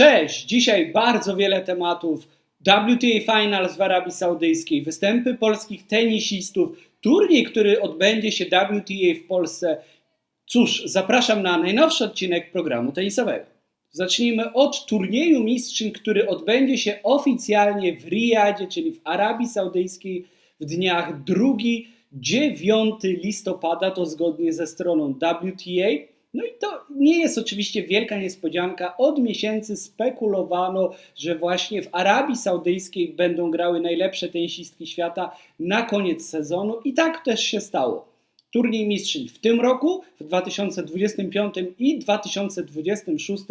Cześć! Dzisiaj bardzo wiele tematów. WTA Finals w Arabii Saudyjskiej, występy polskich tenisistów, turniej, który odbędzie się WTA w Polsce. Cóż, zapraszam na najnowszy odcinek programu tenisowego. Zacznijmy od turnieju mistrzyń, który odbędzie się oficjalnie w Riyadzie, czyli w Arabii Saudyjskiej w dniach 2-9 listopada, to zgodnie ze stroną WTA. No i to nie jest oczywiście wielka niespodzianka. Od miesięcy spekulowano, że właśnie w Arabii Saudyjskiej będą grały najlepsze tenisistki świata na koniec sezonu i tak też się stało. Turniej Mistrzyń w tym roku, w 2025 i 2026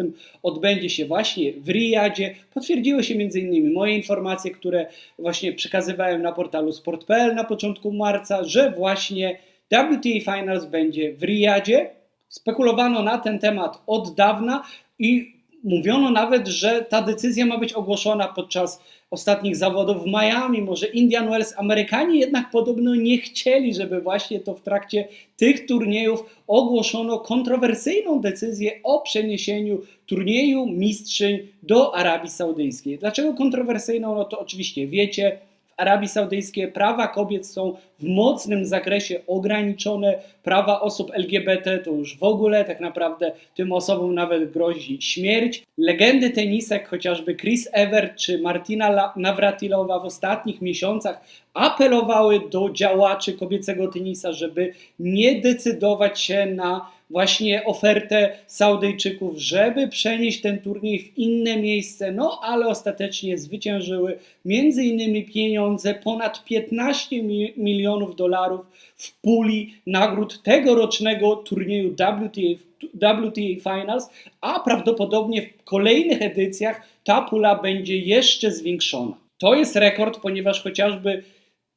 odbędzie się właśnie w Riyadzie. Potwierdziły się m.in. moje informacje, które właśnie przekazywałem na portalu sport.pl na początku marca, że właśnie WTA Finals będzie w Riyadzie. Spekulowano na ten temat od dawna i mówiono nawet, że ta decyzja ma być ogłoszona podczas ostatnich zawodów w Miami, może Indian Wells. Amerykanie jednak podobno nie chcieli, żeby właśnie to w trakcie tych turniejów ogłoszono kontrowersyjną decyzję o przeniesieniu turnieju mistrzyń do Arabii Saudyjskiej. Dlaczego kontrowersyjną? No to oczywiście wiecie, Arabii Saudyjskiej prawa kobiet są w mocnym zakresie ograniczone, prawa osób LGBT to już w ogóle tak naprawdę tym osobom nawet grozi śmierć. Legendy tenisek, chociażby Chris Evert czy Martina Navratilowa w ostatnich miesiącach apelowały do działaczy kobiecego tenisa, żeby nie decydować się na właśnie ofertę Saudyjczyków, żeby przenieść ten turniej w inne miejsce, no ale ostatecznie zwyciężyły między innymi pieniądze ponad 15 milionów dolarów w puli nagród tegorocznego turnieju WTA, WTA Finals, a prawdopodobnie w kolejnych edycjach ta pula będzie jeszcze zwiększona. To jest rekord, ponieważ chociażby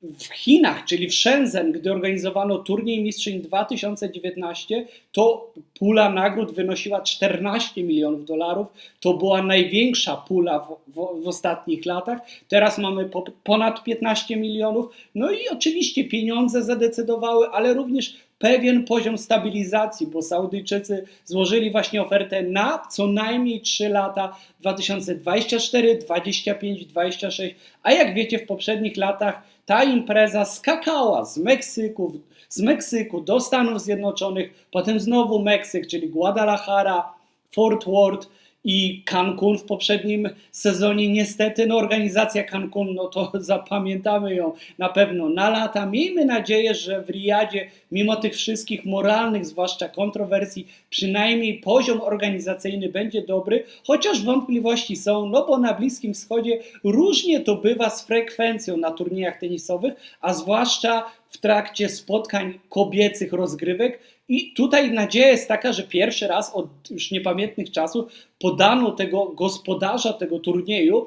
w Chinach, czyli w Shenzhen, gdy organizowano turniej Mistrzyń 2019, to pula nagród wynosiła 14 milionów dolarów. To była największa pula w, w, w ostatnich latach. Teraz mamy po, ponad 15 milionów. No i oczywiście pieniądze zadecydowały, ale również pewien poziom stabilizacji, bo Saudyjczycy złożyli właśnie ofertę na co najmniej 3 lata 2024, 25, 26, a jak wiecie w poprzednich latach ta impreza skakała z Meksyku, z Meksyku do Stanów Zjednoczonych, potem znowu Meksyk, czyli Guadalajara, Fort Worth, i Cancun w poprzednim sezonie. Niestety, no, organizacja Cancun, no to zapamiętamy ją na pewno na lata. Miejmy nadzieję, że w Riyadzie, mimo tych wszystkich moralnych, zwłaszcza kontrowersji, przynajmniej poziom organizacyjny będzie dobry, chociaż wątpliwości są, no bo na Bliskim Wschodzie różnie to bywa z frekwencją na turniejach tenisowych, a zwłaszcza w trakcie spotkań kobiecych rozgrywek. I tutaj nadzieja jest taka, że pierwszy raz od już niepamiętnych czasów podano tego gospodarza tego turnieju,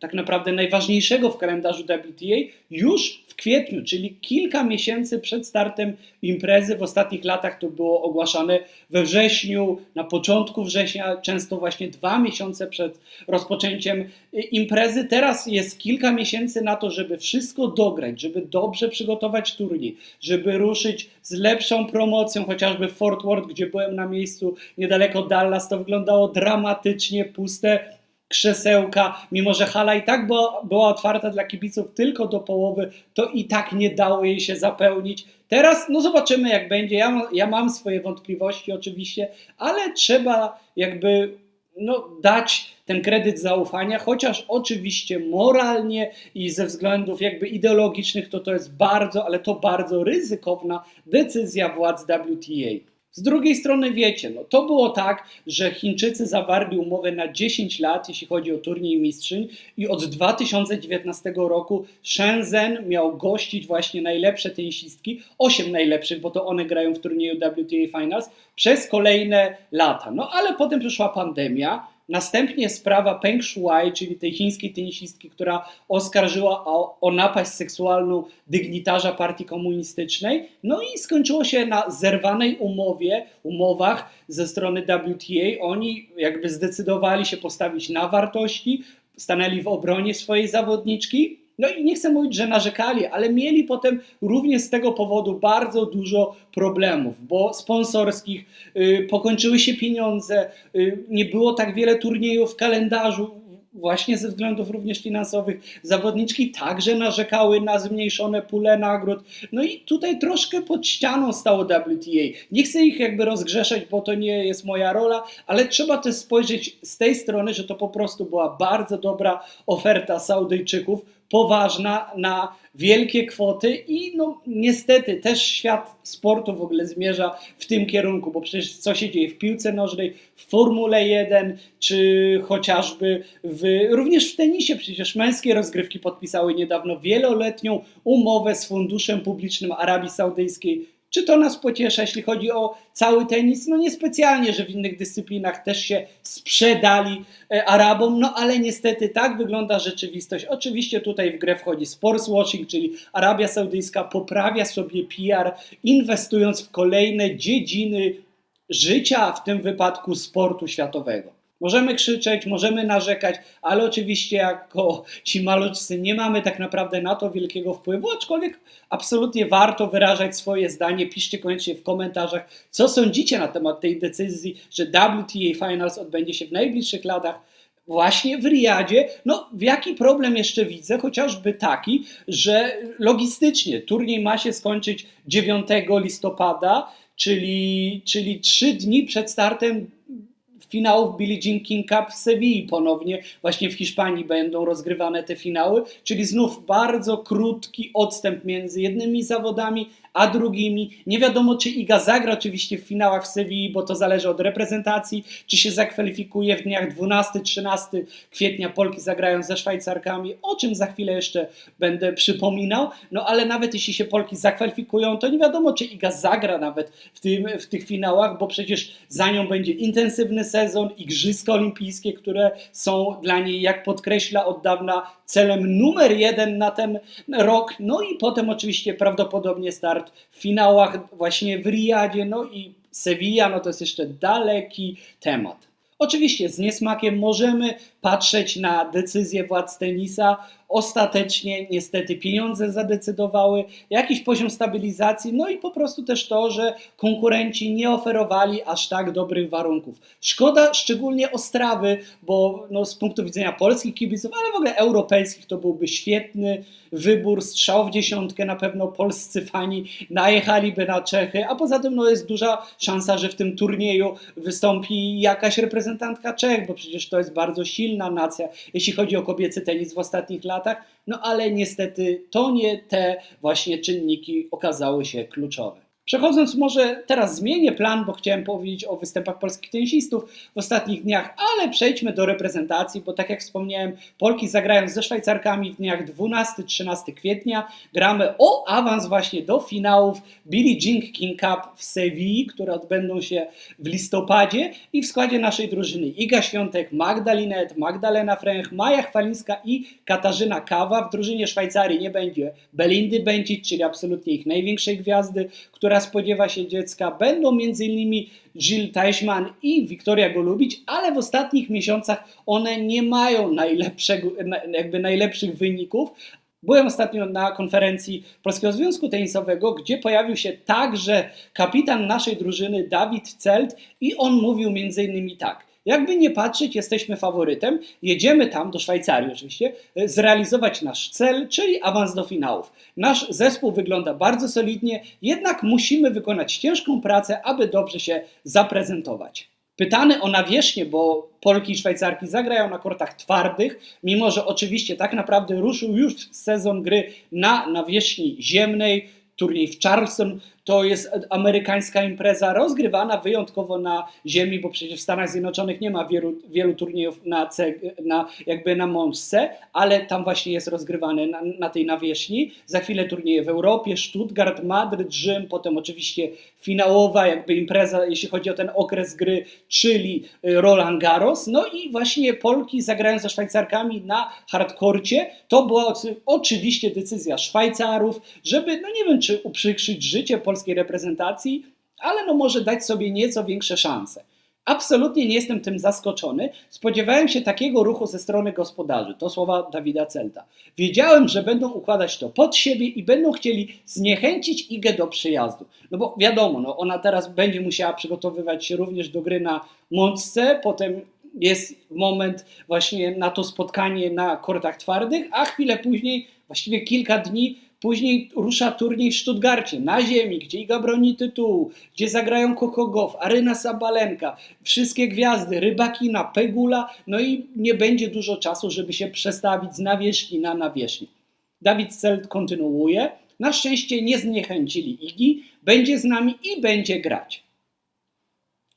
tak naprawdę najważniejszego w kalendarzu WTA, już w kwietniu, czyli kilka miesięcy przed startem imprezy. W ostatnich latach to było ogłaszane we wrześniu, na początku września, często właśnie dwa miesiące przed rozpoczęciem imprezy. Teraz jest kilka miesięcy na to, żeby wszystko dograć, żeby dobrze przygotować turniej, żeby ruszyć z lepszą promocją, chociażby w Fort Worth, gdzie byłem na miejscu niedaleko Dallas, to wyglądało dramatycznie, puste krzesełka, mimo że hala i tak była, była otwarta dla kibiców tylko do połowy, to i tak nie dało jej się zapełnić. Teraz, no zobaczymy jak będzie. Ja, ja mam swoje wątpliwości oczywiście, ale trzeba jakby no, dać ten kredyt zaufania, chociaż oczywiście moralnie i ze względów jakby ideologicznych to to jest bardzo, ale to bardzo ryzykowna decyzja władz WTA. Z drugiej strony wiecie, no to było tak, że Chińczycy zawarli umowę na 10 lat, jeśli chodzi o turniej mistrzyń i od 2019 roku Shenzhen miał gościć właśnie najlepsze tenisistki, 8 najlepszych, bo to one grają w turnieju WTA Finals, przez kolejne lata. No ale potem przyszła pandemia, Następnie sprawa Peng Shuai, czyli tej chińskiej tenisistki, która oskarżyła o, o, napaść seksualną dygnitarza partii komunistycznej. No i skończyło się na zerwanej umowie, umowach ze strony WTA. Oni jakby zdecydowali się postawić na wartości, stanęli w obronie swojej zawodniczki. No i nie chcę mówić, że narzekali, ale mieli potem również z tego powodu bardzo dużo problemów, bo sponsorskich y, pokończyły się pieniądze, y, nie było tak wiele turniejów w kalendarzu, właśnie ze względów również finansowych. Zawodniczki także narzekały na zmniejszone pule nagród. No i tutaj troszkę pod ścianą stało WTA. Nie chcę ich jakby rozgrzeszać, bo to nie jest moja rola, ale trzeba też spojrzeć z tej strony, że to po prostu była bardzo dobra oferta Saudyjczyków poważna na wielkie kwoty i no niestety też świat sportu w ogóle zmierza w tym kierunku, bo przecież co się dzieje w piłce nożnej, w Formule 1, czy chociażby w, również w tenisie, przecież męskie rozgrywki podpisały niedawno wieloletnią umowę z Funduszem Publicznym Arabii Saudyjskiej czy to nas pociesza, jeśli chodzi o cały tenis? No niespecjalnie, że w innych dyscyplinach też się sprzedali e, Arabom, no ale niestety tak wygląda rzeczywistość. Oczywiście tutaj w grę wchodzi sports washing, czyli Arabia Saudyjska poprawia sobie PR, inwestując w kolejne dziedziny życia, w tym wypadku sportu światowego. Możemy krzyczeć, możemy narzekać, ale oczywiście jako ci maluczcy nie mamy tak naprawdę na to wielkiego wpływu, aczkolwiek absolutnie warto wyrażać swoje zdanie. Piszcie koniecznie w komentarzach, co sądzicie na temat tej decyzji, że WTA Finals odbędzie się w najbliższych latach właśnie w Riyadzie. No, jaki problem jeszcze widzę? Chociażby taki, że logistycznie turniej ma się skończyć 9 listopada, czyli, czyli 3 dni przed startem finałów Billie Jean King Cup w Sewilli. Ponownie, właśnie w Hiszpanii będą rozgrywane te finały, czyli znów bardzo krótki odstęp między jednymi zawodami, a drugimi. Nie wiadomo, czy Iga zagra oczywiście w finałach w Sewilli, bo to zależy od reprezentacji, czy się zakwalifikuje w dniach 12-13 kwietnia Polki zagrają ze Szwajcarkami, o czym za chwilę jeszcze będę przypominał. No ale nawet jeśli się Polki zakwalifikują, to nie wiadomo, czy Iga zagra nawet w, tym, w tych finałach, bo przecież za nią będzie intensywny sezon, Igrzyska Olimpijskie, które są dla niej, jak podkreśla od dawna, celem numer jeden na ten rok. No i potem oczywiście prawdopodobnie start w finałach właśnie w Riyadzie, no i Sevilla, no to jest jeszcze daleki temat. Oczywiście z niesmakiem możemy patrzeć na decyzje władz tenisa. Ostatecznie niestety pieniądze zadecydowały, jakiś poziom stabilizacji, no i po prostu też to, że konkurenci nie oferowali aż tak dobrych warunków. Szkoda szczególnie Ostrawy, bo no, z punktu widzenia polskich kibiców, ale w ogóle europejskich to byłby świetny wybór, strzał w dziesiątkę, na pewno polscy fani najechaliby na Czechy, a poza tym no, jest duża szansa, że w tym turnieju wystąpi jakaś reprezentantka Czech, bo przecież to jest bardzo silna nacja, jeśli chodzi o kobiecy tenis w ostatnich latach, no ale niestety to nie te właśnie czynniki okazały się kluczowe. Przechodząc może teraz zmienię plan, bo chciałem powiedzieć o występach polskich tenisistów w ostatnich dniach, ale przejdźmy do reprezentacji, bo tak jak wspomniałem, Polki zagrają ze Szwajcarkami w dniach 12-13 kwietnia. Gramy o awans właśnie do finałów Billie Jean King Cup w Sewilli, które odbędą się w listopadzie i w składzie naszej drużyny Iga Świątek, Magdalinet, Magdalena Fręch, Maja Chwalińska i Katarzyna Kawa. W drużynie Szwajcarii nie będzie Belindy Bencic, czyli absolutnie ich największej gwiazdy, która która spodziewa się dziecka, będą m.in. Jill Teichmann i Wiktoria Golubić, ale w ostatnich miesiącach one nie mają najlepszego, jakby najlepszych wyników. Byłem ostatnio na konferencji Polskiego Związku Tenisowego, gdzie pojawił się także kapitan naszej drużyny Dawid Celt i on mówił m.in. tak. Jakby nie patrzeć, jesteśmy faworytem. Jedziemy tam, do Szwajcarii oczywiście, e, zrealizować nasz cel, czyli awans do finałów. Nasz zespół wygląda bardzo solidnie, jednak musimy wykonać ciężką pracę, aby dobrze się zaprezentować. Pytany o nawierzchnię, bo Polki i Szwajcarki zagrają na kortach twardych, mimo że oczywiście tak naprawdę ruszył już sezon gry na nawierzchni ziemnej. Turniej w Charleston to jest amerykańska impreza rozgrywana wyjątkowo na ziemi, bo przecież w Stanach Zjednoczonych nie ma wielu, wielu turniejów na, na, jakby na mączce, ale tam właśnie jest rozgrywany na, na, tej nawierzchni. Za chwilę turnieje w Europie, Stuttgart, Madryt, Rzym, potem oczywiście finałowa jakby impreza, jeśli chodzi o ten okres gry, czyli y, Roland Garros. No i właśnie Polki zagrają ze Szwajcarkami na hardkorcie. To była oczywiście decyzja Szwajcarów, żeby, no nie wiem, czy uprzykrzyć życie polskiej reprezentacji, ale no może dać sobie nieco większe szanse. absolutnie nie jestem tym zaskoczony. Spodziewałem się takiego ruchu ze strony gospodarzy. To słowa Dawida Celta. Wiedziałem, że będą układać to pod siebie i będą chcieli zniechęcić Igę do przyjazdu. No bo wiadomo, no ona teraz będzie musiała przygotowywać się również do gry na Mączce, potem jest moment właśnie na to spotkanie na kortach twardych, a chwilę później, właściwie kilka dni później rusza turniej w Stuttgarcie, na ziemi, gdzie Iga broni tytułu, gdzie zagrają Kokogow, Aryna Sabalenka, wszystkie gwiazdy, Rybakina, Pegula, no i nie będzie dużo czasu, żeby się przestawić z nawierzchni na nawierzchni. Dawid Celt kontynuuje. Na szczęście nie zniechęcili Igi, będzie z nami i będzie grać.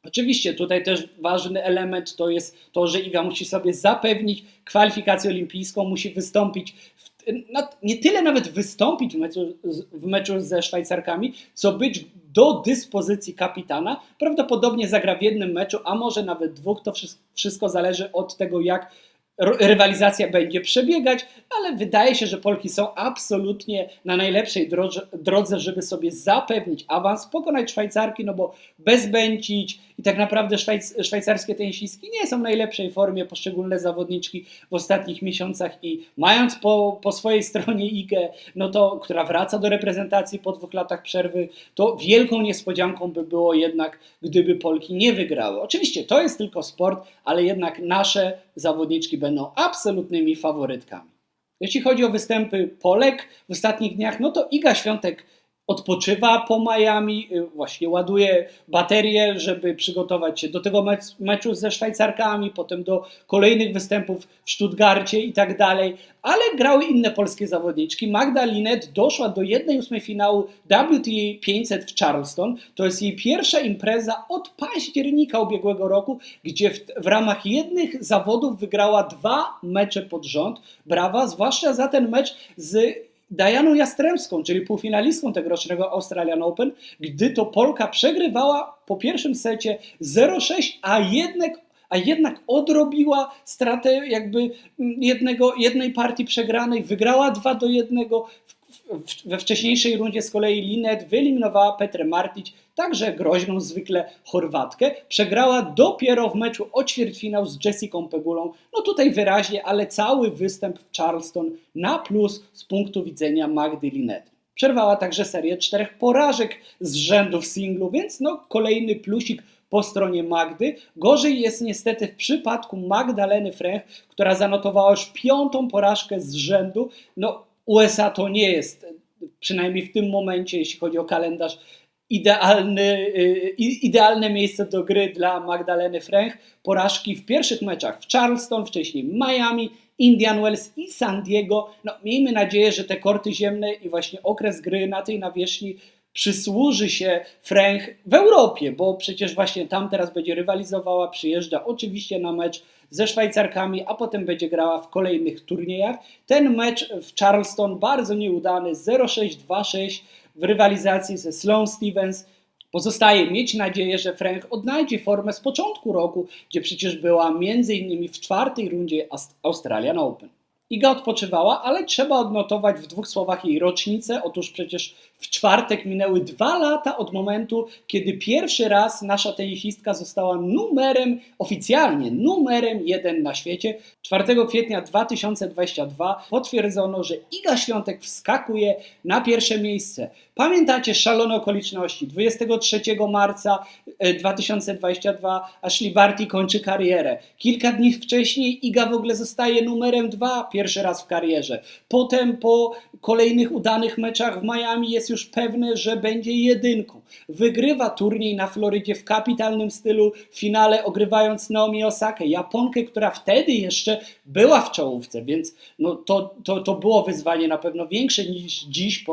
Oczywiście tutaj też ważny element to jest to, że Iga musi sobie zapewnić kwalifikację olimpijską, musi wystąpić, w, no, nie tyle nawet wystąpić w meczu, w meczu ze Szwajcarkami, co być do dyspozycji kapitana. Prawdopodobnie zagra w jednym meczu, a może nawet dwóch. To wszystko zależy od tego, jak rywalizacja będzie przebiegać, ale wydaje się, że Polki są absolutnie na najlepszej drodze, żeby sobie zapewnić awans, pokonać Szwajcarki, no bo bezbędzić i tak naprawdę szwajc, szwajcarskie tenisistki nie są w najlepszej formie, poszczególne zawodniczki w ostatnich miesiącach i mając po, po swojej stronie Igę, no to, która wraca do reprezentacji po dwóch latach przerwy, to wielką niespodzianką by było jednak, gdyby Polki nie wygrały. Oczywiście to jest tylko sport, ale jednak nasze zawodniczki będą absolutnymi faworytkami. Jeśli chodzi o występy Polek w ostatnich dniach, no to Iga Świątek odpoczywa po Miami, y, właśnie ładuje baterię, żeby przygotować się do tego meczu ze Szwajcarkami, potem do kolejnych występów w Stuttgarcie i tak dalej, ale grały inne polskie zawodniczki. Magda Linet doszła do 1-8 finału WTA 500 w Charleston. To jest jej pierwsza impreza od października ubiegłego roku, gdzie w, w ramach jednych zawodów wygrała dwa mecze pod rząd. Brawa, zwłaszcza za ten mecz z Dianą Jastremską, czyli półfinalistką tegorocznego Australian Open, gdy to Polka przegrywała po pierwszym secie 0-6, a jednak a jednak odrobiła stratę jakby mm, jednego, jednej partii przegranej, wygrała 2 do 1. We wcześniejszej rundzie z kolei Linet wyeliminowała Petrę Martić, także groźną zwykle Chorwatkę. Przegrała dopiero w meczu o ćwierćfinał z Jessiką Pegulą. No tutaj wyraźnie, ale cały występ w Charleston na plus z punktu widzenia Magdy Linet. Przerwała także serię czterech porażek z rzędu w singlu, więc no kolejny plusik po stronie Magdy. Gorzej jest niestety w przypadku Magdaleny Frech, która zanotowała już piątą porażkę z rzędu. No, USA to nie jest, przynajmniej w tym momencie, jeśli chodzi o kalendarz, idealny, y, idealne miejsce do gry dla Magdaleny Frech. Porażki w pierwszych meczach w Charleston, wcześniej Miami, Indian Wells i San Diego. No, miejmy nadzieję, że te korty ziemne i właśnie okres gry na tej nawierzchni przysłuży się Fręch w Europie, bo przecież właśnie tam teraz będzie rywalizowała, przyjeżdża oczywiście na mecz ze Szwajcarkami, a potem będzie grała w kolejnych turniejach. Ten mecz w Charleston bardzo nieudany, 0-6-2-6 w rywalizacji ze Sloane Stevens. Pozostaje mieć nadzieję, że Frank odnajdzie formę z początku roku, gdzie przecież była innymi w czwartej rundzie Australian Open. Iga odpoczywała, ale trzeba odnotować w dwóch słowach jej rocznicę. Otóż przecież w czwartek minęły dwa lata od momentu, kiedy pierwszy raz nasza tenisistka została numerem, oficjalnie numerem jeden na świecie. 4 kwietnia 2022 potwierdzono, że Iga Świątek wskakuje na pierwsze miejsce. Pamiętacie szalone okoliczności? 23 marca 2022 e, Ashley Barty kończy karierę. Kilka dni wcześniej Iga w ogóle zostaje numerem dwa pierwszy raz w karierze. Potem po kolejnych udanych meczach w Miami jest już pewne, że będzie jedynką. Wygrywa turniej na Florydzie w kapitalnym stylu, w finale ogrywając Naomi Osakę, Japonkę, która wtedy jeszcze była w czołówce, więc no to, to, to było wyzwanie na pewno większe niż dziś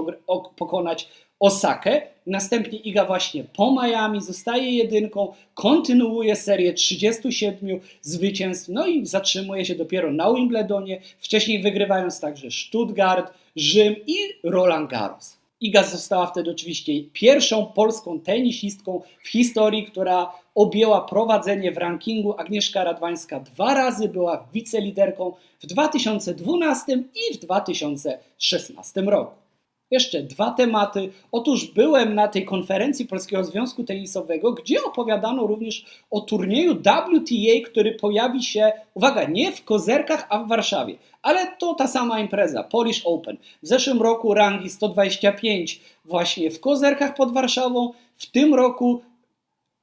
pokonać Osakę. Następnie Iga właśnie po Miami zostaje jedynką, kontynuuje serię 37 zwycięstw, no i zatrzymuje się dopiero na Wimbledonie, wcześniej wygrywając także Stuttgart, Rzym i Roland Garros. Iga została wtedy oczywiście pierwszą polską tenisistką w historii, która objęła prowadzenie w rankingu. Agnieszka Radwańska dwa razy była wiceliderką w 2012 i w 2016 roku. Jeszcze dwa tematy. Otóż byłem na tej konferencji Polskiego Związku Tenisowego, gdzie opowiadano również o turnieju WTA, który pojawi się, uwaga, nie w Kozerkach, a w Warszawie. Ale to ta sama impreza, Polish Open. W zeszłym roku rangi 125 właśnie w Kozerkach pod Warszawą. W tym roku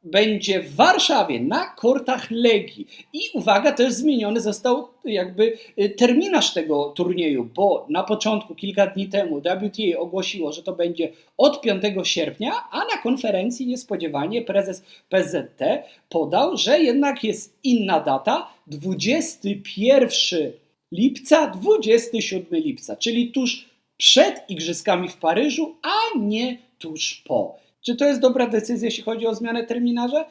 będzie w Warszawie na kortach Legii. I uwaga, też zmieniony został jakby y, terminarz tego turnieju, bo na początku, kilka dni temu WTA ogłosiło, że to będzie od 5 sierpnia, a na konferencji niespodziewanie prezes PZT podał, że jednak jest inna data, 21 lipca, 27 lipca, czyli tuż przed Igrzyskami w Paryżu, a nie tuż po. Czy to jest dobra decyzja, jeśli chodzi o zmianę terminarza?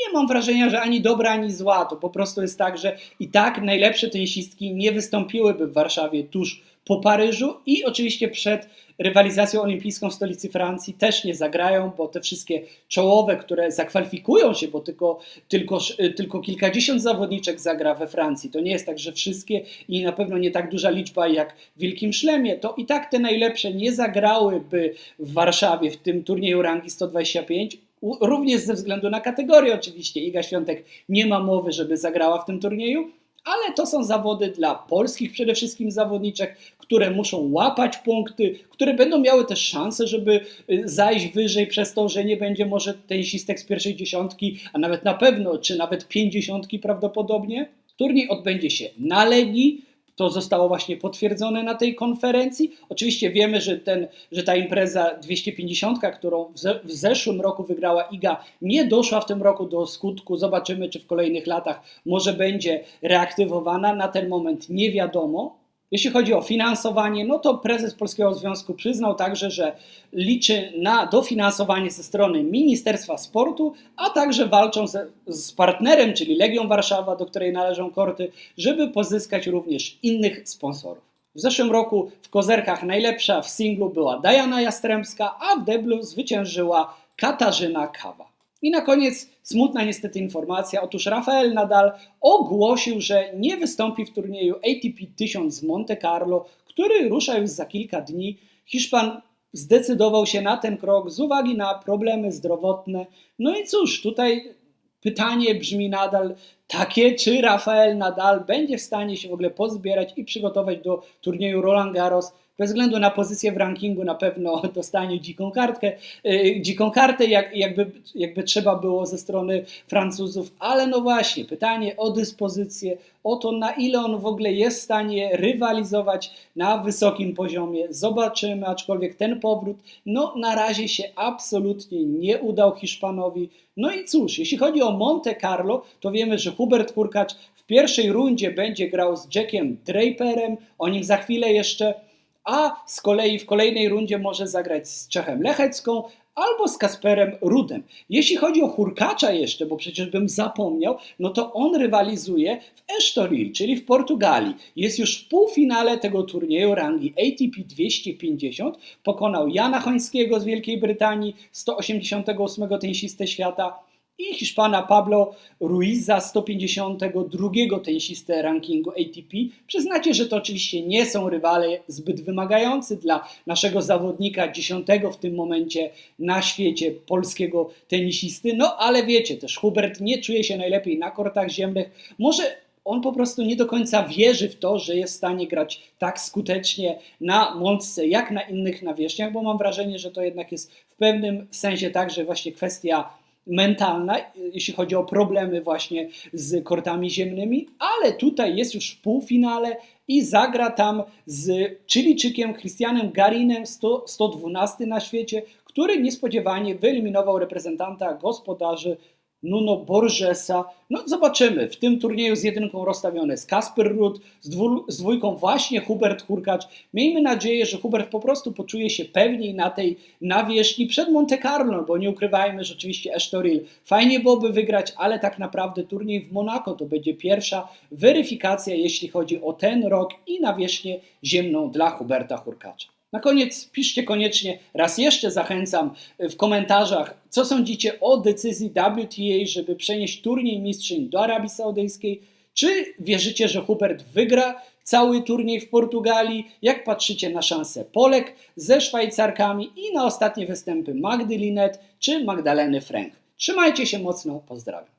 Nie mam wrażenia, że ani dobra, ani zła. To po prostu jest tak, że i tak najlepsze tenisistki nie wystąpiłyby w Warszawie tuż po Paryżu i oczywiście przed rywalizacją olimpijską w stolicy Francji też nie zagrają, bo te wszystkie czołowe, które zakwalifikują się, bo tylko, tylko, tylko kilkadziesiąt zawodniczek zagra we Francji. To nie jest tak, że wszystkie i na pewno nie tak duża liczba jak w Wielkim Szlemie. To i tak te najlepsze nie zagrałyby w Warszawie w tym turnieju rangi 125. Również ze względu na kategorię oczywiście. Iga Świątek nie ma mowy, żeby zagrała w tym turnieju ale to są zawody dla polskich przede wszystkim zawodniczek, które muszą łapać punkty, które będą miały też szansę, żeby y, zajść wyżej przez to, że nie będzie może tenisistek z pierwszej dziesiątki, a nawet na pewno, czy nawet pięćdziesiątki prawdopodobnie. Turniej odbędzie się na Legii, to zostało właśnie potwierdzone na tej konferencji. Oczywiście wiemy, że, ten, że ta impreza 250, którą w, ze, w zeszłym roku wygrała Iga, nie doszła w tym roku do skutku. Zobaczymy, czy w kolejnych latach może będzie reaktywowana. Na ten moment nie wiadomo. Jeśli chodzi o finansowanie, no to prezes Polskiego Związku przyznał także, że liczy na dofinansowanie ze strony Ministerstwa Sportu, a także walczą ze, z partnerem, czyli Legią Warszawa, do której należą korty, żeby pozyskać również innych sponsorów. W zeszłym roku w kozerkach najlepsza w singlu była Diana Jastrzębska, a w deblu zwyciężyła Katarzyna Kawa. I na koniec smutna niestety informacja. Otóż Rafael Nadal ogłosił, że nie wystąpi w turnieju ATP 1000 z Monte Carlo, który rusza już za kilka dni. Hiszpan zdecydował się na ten krok z uwagi na problemy zdrowotne. No i cóż, tutaj pytanie brzmi nadal takie, czy Rafael Nadal będzie w stanie się w ogóle pozbierać i przygotować do turnieju Roland Garros bez względu na pozycję w rankingu na pewno dostanie dziką kartkę, yy, dziką kartę, jak, jakby, jakby trzeba było ze strony Francuzów, ale no właśnie, pytanie o dyspozycję, o to na ile on w ogóle jest w stanie rywalizować na wysokim poziomie. Zobaczymy, aczkolwiek ten powrót, no na razie się absolutnie nie udał Hiszpanowi. No i cóż, jeśli chodzi o Monte Carlo, to wiemy, że Hubert Hurkacz w pierwszej rundzie będzie grał z Jackiem Draperem, o nim za chwilę jeszcze a z kolei w kolejnej rundzie może zagrać z Czechem Lechecką albo z Kasperem Rudem. Jeśli chodzi o Hurkacza jeszcze, bo przecież bym zapomniał, no to on rywalizuje w Estoril, czyli w Portugalii. Jest już w półfinale tego turnieju rangi ATP 250. Pokonał Jana Chońskiego z Wielkiej Brytanii, 188 tenisistę świata i Hiszpana Pablo Ruiza, 152 tenisistę rankingu ATP. Przyznacie, że to oczywiście nie są rywale zbyt wymagający dla naszego zawodnika, dziesiątego w tym momencie na świecie polskiego tenisisty. No ale wiecie, też Hubert nie czuje się najlepiej na kortach ziemnych. Może on po prostu nie do końca wierzy w to, że jest w stanie grać tak skutecznie na mączce, jak na innych nawierzchniach, bo mam wrażenie, że to jednak jest w pewnym sensie także właśnie kwestia mentalna, jeśli chodzi o problemy właśnie z kortami ziemnymi, ale tutaj jest już w półfinale i zagra tam z Chilijczykiem Christianem Garinem, 100, 112 na świecie, który niespodziewanie wyeliminował reprezentanta gospodarzy Nuno Borgesa. No zobaczymy. W tym turnieju z jedynką rozstawiony jest Kasper Rudd, z, dwu, z dwójką właśnie Hubert Hurkacz. Miejmy nadzieję, że Hubert po prostu poczuje się pewniej na tej nawierzchni przed Monte Carlo, bo nie ukrywajmy, że oczywiście Estoril fajnie byłoby wygrać, ale tak naprawdę turniej w Monako to będzie pierwsza weryfikacja, jeśli chodzi o ten rok i nawierzchnię ziemną dla Huberta Hurkacza. Na koniec piszcie koniecznie, raz jeszcze zachęcam w komentarzach, co sądzicie o decyzji WTA, żeby przenieść turniej mistrzyń do Arabii Saudyjskiej. Czy wierzycie, że Hubert wygra cały turniej w Portugalii? Jak patrzycie na szanse Polek ze Szwajcarkami i na ostatnie występy Magdy Linet czy Magdaleny Frank? Trzymajcie się mocno, pozdrawiam.